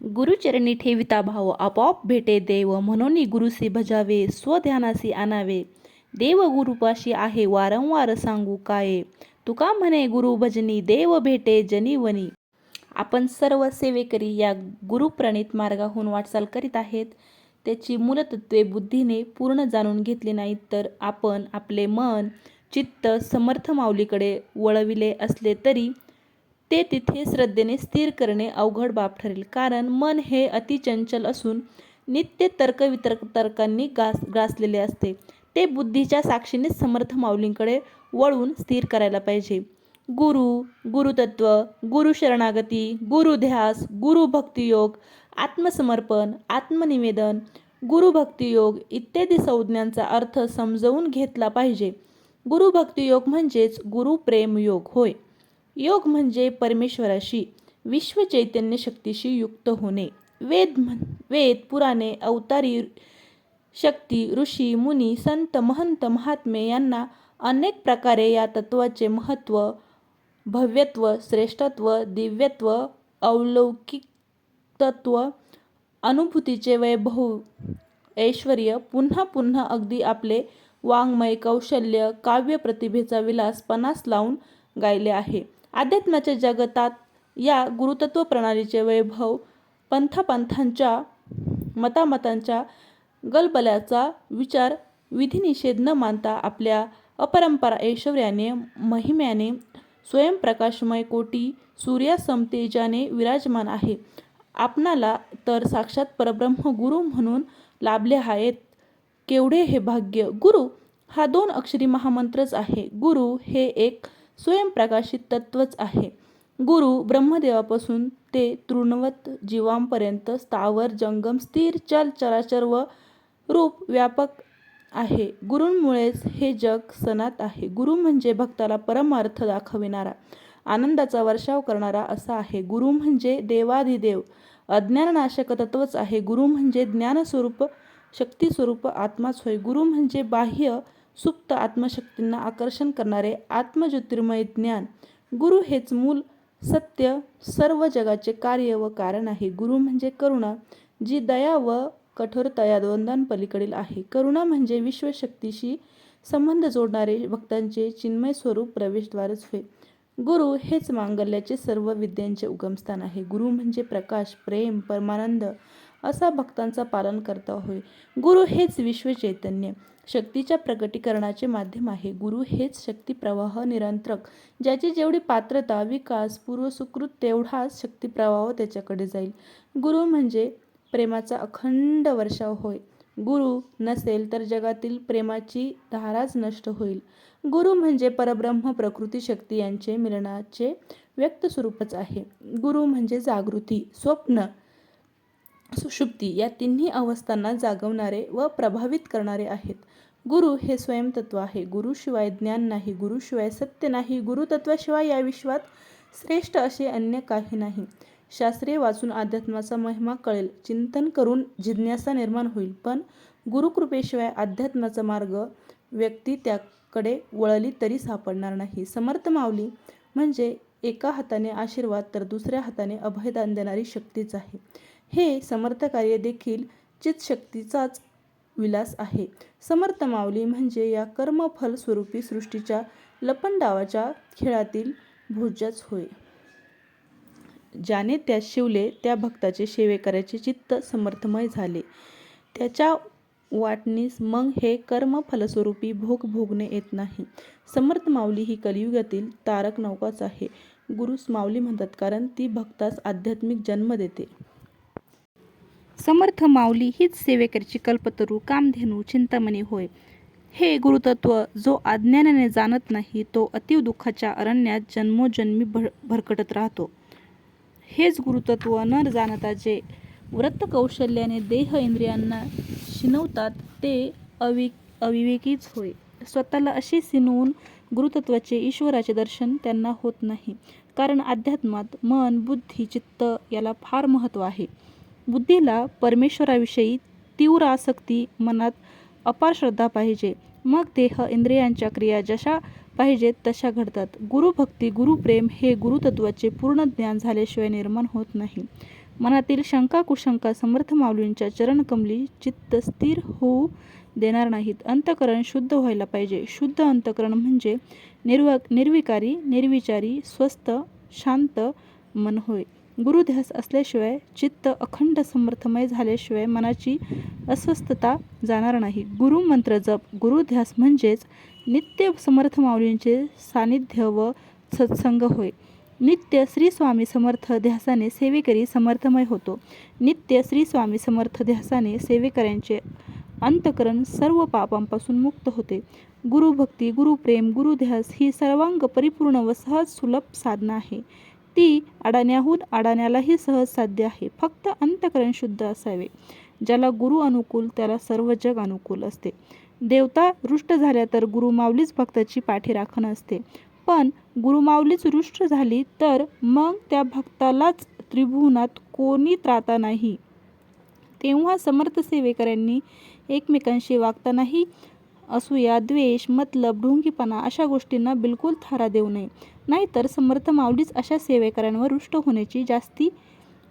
गुरुचरणी ठेविता भाव आपोआप भेटे देव म्हणून गुरुसी भजावे स्वध्यानासी आणावे. देव गुरुपाशी आहे वारंवार सांगू काय. तुका म्हणे गुरु भजनी देव भेटे जनीवनी आपण सर्व सेवेकरी या गुरुप्रणित मार्गाहून वाटचाल करीत आहेत. त्याची मूलतत्वे बुद्धीने पूर्ण जाणून घेतली नाहीत तर आपण आपले मन चित्त समर्थ माऊलीकडे वळविले असले तरी ते तिथे श्रद्धेने स्थिर करणे अवघड बाब ठरेल. कारण मन हे अतिचंचल असून नित्य तर्कवितर्क तर्कांनी गास ग्रासलेले असते. ते बुद्धीच्या साक्षीने समर्थ माऊलींकडे वळून स्थिर करायला पाहिजे. गुरु गुरुतत्व गुरुशरणागती गुरुध्यास गुरुभक्तियोग आत्मसमर्पण आत्मनिवेदन गुरुभक्तियोग इत्यादी संज्ञांचा अर्थ समजवून घेतला पाहिजे. गुरुभक्तियोग म्हणजेच गुरुप्रेमयोग होय. योग म्हणजे परमेश्वराशी विश्व चैतन्य शक्तीशी युक्त होणे. वेद म्हण वेद पुराणे अवतारी शक्ती ऋषी मुनी संत महंत महात्मे यांना अनेक प्रकारे या तत्वाचे महत्त्व भव्यत्व श्रेष्ठत्व दिव्यत्व अलौकिकत्व अनुभूतीचे वैभव ऐश्वर पुन्हा पुन्हा अगदी आपले वाङ्मय कौशल्य काव्य प्रतिभेचा विलास पणास लावून गायले आहे. अध्यात्माच्या जगतात या गुरुतत्व प्रणालीचे वैभव पंथापंथांच्या मतामतांच्या गलबल्याचा विचार विधिनिषेध न मानता आपल्या अपरंपरा ऐश्वर्याने महिम्याने स्वयंप्रकाशमय कोटी सूर्यासमतेजाने विराजमान आहे. आपणाला तर साक्षात परब्रह्म गुरु म्हणून लाभले आहेत. केवढे हे भाग्य! गुरु हा दोन अक्षरी महामंत्रच आहे. गुरु हे एक स्वयंप्रकाशित तत्वच आहे. गुरु ब्रह्मदेवापासून ते तृणवत जीवांपर्यंत स्थावर जंगम स्थिर चल चराचर व रूप व्यापक आहे. गुरूंमुळेच हे जग सनात आहे. गुरु म्हणजे भक्ताला परमार्थ दाखविणारा आनंदाचा वर्षाव करणारा असा आहे. गुरु म्हणजे देवाधिदेव अज्ञाननाशक तत्वच आहे. गुरु म्हणजे ज्ञानस्वरूप शक्तीस्वरूप आत्माच होय. गुरु म्हणजे बाह्य सुप्त आत्मशक्तींना आकर्षण करणारे आत्मज्योतिर्मय ज्ञान. गुरु हेच मूल सत्य सर्व जगाचे कार्य व कारण आहे. गुरु म्हणजे करुणा जी दया व कठोरतया द्वंद्वांपलीकडील आहे. करुणा म्हणजे विश्वशक्तीशी संबंध जोडणारे भक्तांचे चिन्मय स्वरूप प्रवेशद्वारच होय. गुरु हेच मांगल्याचे सर्व विद्यांचे उगमस्थान आहे. गुरु म्हणजे प्रकाश प्रेम परमानंद असा भक्तांचा पालन करता होय. गुरु हेच विश्व चैतन्य शक्तीच्या प्रकटीकरणाचे माध्यम आहे. गुरु हेच शक्तिप्रवाह निरंतरक ज्याची जेवढी पात्रता विकास पूर्वसुकृत तेवढाच शक्तिप्रवाह त्याच्याकडे जाईल. गुरु म्हणजे प्रेमाचा अखंड वर्षाव होय. गुरु नसेल तर जगातील प्रेमाची धाराच नष्ट होईल. गुरु म्हणजे परब्रह्म प्रकृती शक्ती यांचे मिलनाचे व्यक्त स्वरूपच आहे. गुरु म्हणजे जागृती स्वप्न सुषुप्ती या तिन्ही अवस्थांना जागवणारे व प्रभावित करणारे आहेत. गुरु हे स्वयंतत्व आहे. गुरुशिवाय ज्ञान नाही. गुरुशिवाय सत्य नाही. गुरुतत्वाशिवाय या विश्वात श्रेष्ठ असे अन्य काही नाही. शास्त्रीय वाचून अध्यात्माचा महिमा कळेल. चिंतन करून जिज्ञासा निर्माण होईल. पण गुरुकृपेशिवाय अध्यात्माचा मार्ग व्यक्ती त्याकडे वळली तरी सापडणार नाही. समर्थ माऊली म्हणजे एका हाताने आशीर्वाद तर दुसऱ्या हाताने अभयदान देणारी शक्तीच आहे. हे समर्थ कार्य देखील चितशक्तीचाच विलास आहे. समर्थ माऊली म्हणजे या कर्मफल स्वरूपी सृष्टीच्या लपंडावाच्या खेळातील भोज्याच होय. ज्याने त्या शिवले त्या भक्ताचे सेवे करायचे चित्त समर्थमय झाले. त्याच्या वाटणीस मग हे कर्म फलस्वरूपी भोग भोगणे येत नाही. समर्थ माऊली ही कलियुगातील तारक नौकाच आहे. गुरुस माऊली म्हणतात कारण ती भक्तास आध्यात्मिक जन्म देते. समर्थ माऊली हीच सेवेकरची कल्पतरू कामधेनू चिंतामणी होय. हे गुरुतत्व जो अज्ञानाने जाणत नाही तो अतीव दुःखाच्या अरण्यात जन्मोजन्मी भर भरकटत राहतो. हेच गुरुतत्व न जाणता जे व्रत कौशल्याने देह इंद्रियांना शिनवतात ते अवि अविवेकीच होय. स्वतःला असे सिनवून गुरुतत्वाचे ईश्वराचे दर्शन त्यांना होत नाही कारण अध्यात्मात मन बुद्धी चित्त याला फार महत्त्व आहे. बुद्धीला परमेश्वराविषयी तीव्र आसक्ती मनात अपार श्रद्धा पाहिजे. मग देह इंद्रियांच्या क्रिया जशा पाहिजेत तशा घडतात. गुरुभक्ती गुरुप्रेम हे गुरुतत्वाचे पूर्ण ज्ञान झाल्याशिवाय निर्माण होत नाही. मनातील शंका कुशंका समर्थ माऊलींच्या चरणकमली चित्त स्थिर होऊ देणार नाहीत. अंतकरण शुद्ध व्हायला पाहिजे. शुद्ध अंतकरण म्हणजे निर्व निर्विकारी निर्विचारी स्वस्थ शांत मन होय. गुरुध्यास असल्याशिवाय चित्त अखंड समर्थमय झाल्याशिवाय मनाची अस्वस्थता जाणार नाही. गुरु मंत्र जप गुरुध्यास म्हणजेच नित्य समर्थ माऊलींचे सानिध्य व सत्संग होय. नित्य श्री स्वामी समर्थ ध्यासाने सेवेकरी समर्थमय होतो. नित्य श्री स्वामी समर्थ ध्यासाने सेवेकऱ्यांचे अंतकरण सर्व पापांपासून मुक्त होते. गुरुभक्ती गुरुप्रेम गुरुध्यास ही सर्वांग परिपूर्ण व सहज सुलभ साधना आहे. ती अडाण्याहून अडाण्यालाही सहज साध्य आहे. फक्त अंतकरण शुद्ध असावे. ज्याला गुरु अनुकूल त्याला सर्व जग अनुकूल असते. देवता रुष्ट झाल्या तर गुरुमाऊलीच भक्ताची भक्ताची पाठीराखण असते. पण गुरुमाऊलीच रुष्ट झाली तर मग त्या भक्तालाच त्रिभुवनात कोणी त्राता नाही. तेव्हा समर्थ सेवेकऱ्यांनी एकमेकांशी वागतानाही असूया द्वेष मतलब ढोंगीपणा अशा गोष्टींना बिलकुल थारा देऊ नये. नाहीतर समर्थ माऊलीच अशा सेवेकऱ्यांवर रुष्ट होण्याची जास्ती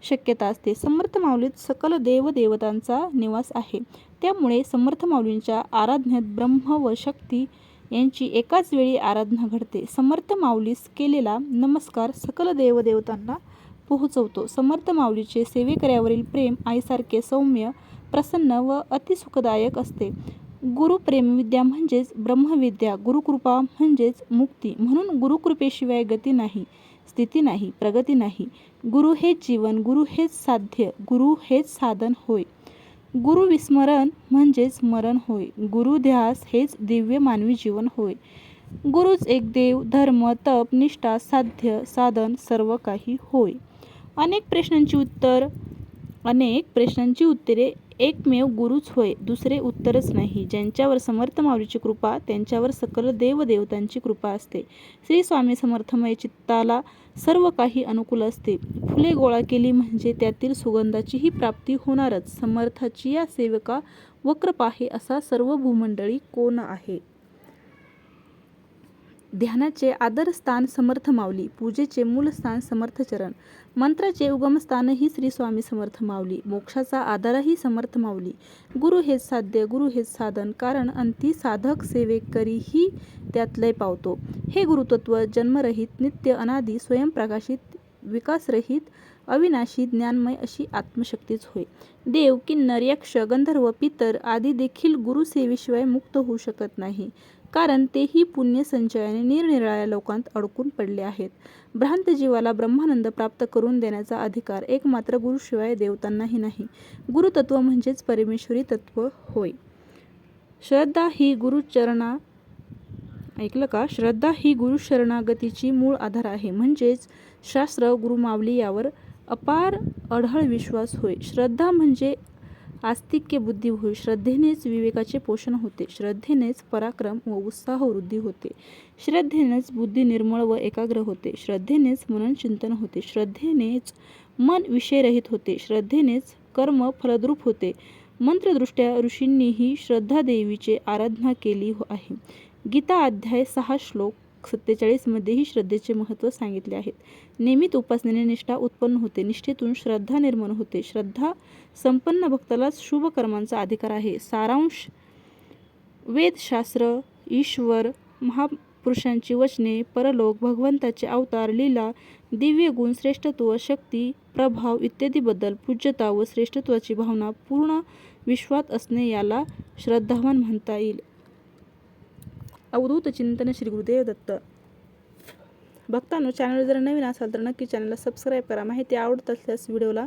शक्यता असते. समर्थ माऊलीत सकल देवदेवतांचा निवास आहे. त्यामुळे समर्थ माऊलींच्या आराधनेत ब्रह्म व शक्ती यांची एकाच वेळी आराधना घडते. समर्थ माऊलीस केलेला नमस्कार सकल देवदेवतांना पोहोचवतो. समर्थ माऊलीचे सेवेकऱ्यावरील प्रेम आईसारखे सौम्य प्रसन्न व अतिसुखदायक असते. गुरुप्रेमविद्या म्हणजेच ब्रह्मविद्या गुरुकृपा म्हणजेच मुक्ती. म्हणून गुरुकृपेशिवाय गती नाही स्थिती नाही प्रगती नाही. गुरु हे जीवन गुरु हेच साध्य गुरु हेच साधन होय. गुरु विस्मरण म्हणजेच मरण होय. गुरुध्यास हेच दिव्य मानवी जीवन होय. गुरुच एक देव धर्म तप निष्ठा साध्य साधन सर्व काही होय. अनेक प्रश्नांची उत्तर अनेक प्रश्नांची उत्तरे एकमेव गुरुच होय दुसरे उत्तरच नाही. ज्यांच्यावर समर्थ माऊलीची कृपा त्यांच्यावर सकल देवदेवतांची कृपा असते. श्री स्वामी समर्थमय चित्ताला सर्व काही अनुकूल असते. फुले गोळा केली म्हणजे त्यातील सुगंधाचीही प्राप्ती होणारच. समर्थाची या सेवका वक्रपाहे असा सर्व भूमंडळी कोण आहे? ध्यानाचे आदरस्थान समर्थ माऊली पूजेचे मूलस्थान समर्थ चरण. मंत्राचे उगमस्थानही श्री स्वामी समर्थ माऊली मोक्षाचा आधारही समर्थ माऊली. गुरु हेच साध्य गुरु हेच साधन कारण अंती साधक सेवेकरीही त्यात लय पावतो. हे गुरुतत्व जन्मरहित नित्य अनादी स्वयंप्रकाशित विकासरहित अविनाशी ज्ञानमय अशी आत्मशक्तीच होय. देव किन्नर यक्ष गंधर्व पितर आदी देखील गुरुसेवेशिवाय मुक्त होऊ शकत नाही. कारण तेही पुण्य संचयाने निरनिराळ्या लोकांत अडकून पडले आहेत. भ्रांत जीवाला ब्रह्मानंद प्राप्त करून देण्याचा अधिकार एकमात्र गुरुशिवाय देवतांनाही नाही. गुरुतत्व म्हणजेच परमेश्वरी तत्व होय. श्रद्धा ही गुरुचरणा ऐकलं का? श्रद्धा ही गुरुशरणागतीची मूळ आधार आहे. म्हणजेच शास्त्र गुरुमावली यावर अपार अढळ विश्वास होय. श्रद्धा म्हणजे आस्तिक्य बुद्धी होय. श्रद्धेनेच विवेकाचे पोषण होते. श्रद्धेनेच पराक्रम व उत्साह वृद्धी होते. श्रद्धेनेच बुद्धी निर्मळ व एकाग्र होते. श्रद्धेनेच मनन चिंतन होते. श्रद्धेनेच मन विषयरहित होते. श्रद्धेनेच कर्म फलद्रूप होते. मंत्रदृष्ट्या ऋषींनीही श्रद्धादेवीचे आराधना केली हो- आहे. गीता अध्याय सहा श्लोक सत्तेचाळीसमध्येही श्रद्धेचे महत्त्व सांगितले आहेत. नियमित उपासनेने निष्ठा उत्पन्न होते. निष्ठेतून श्रद्धा निर्माण होते. श्रद्धा संपन्न भक्तालाच शुभ कर्मांचा अधिकार आहे. सारांश वेदशास्त्र ईश्वर महापुरुषांची वचने परलोक भगवंताचे अवतार लीला दिव्य गुण श्रेष्ठत्व शक्ती प्रभाव इत्यादीबद्दल पूज्यता व श्रेष्ठत्वाची भावना पूर्ण विश्वात असणे याला श्रद्धावान म्हणता येईल. अवधूत चिंतन श्री गुरुदेव दत्त भक्तांनो चॅनल जर नवीन असाल तर नक्की चॅनलला सबस्क्राईब करा माहिती आवडत असल्यास व्हिडिओला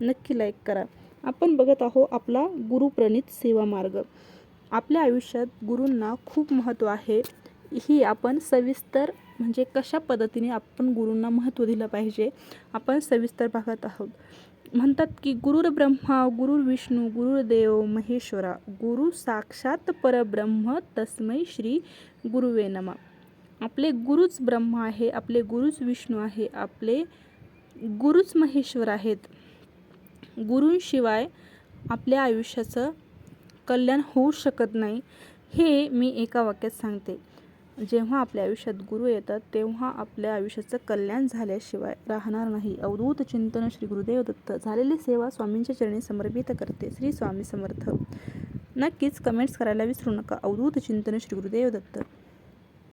नक्की लाईक करा आपण बघत आहो आपला गुरुप्रणित सेवा मार्ग आपल्या आयुष्यात गुरूंना खूप महत्त्व आहे ही आपण सविस्तर म्हणजे कशा पद्धतीने आपण गुरूंना महत्त्व दिलं पाहिजे आपण सविस्तर बघत आहोत म्हणतात की गुरुर ब्रह्मा गुरुर विष्णू गुरुदेव महेश्वरा गुरु साक्षात परब्रह्म तस्मै श्री गुरुवे नमा. आपले गुरुच ब्रह्म आहे आपले गुरुच विष्णू आहे आपले गुरुच महेश्वर आहेत. गुरूंशिवाय आपल्या आयुष्याचं कल्याण होऊ शकत नाही हे मी एका वाक्यात सांगते. जेव्हा आपल्या आयुष्यात गुरु येतात तेव्हा आपल्या आयुष्याचं कल्याण झाल्याशिवाय राहणार नाही. अवधूत चिंतन श्री गुरुदेव दत्त. झालेली सेवा स्वामींच्या चरणी समर्पित करते. श्री स्वामी समर्थ. नक्कीच कमेंट्स करायला विसरू नका. अवधूत चिंतन श्री गुरुदेव दत्त.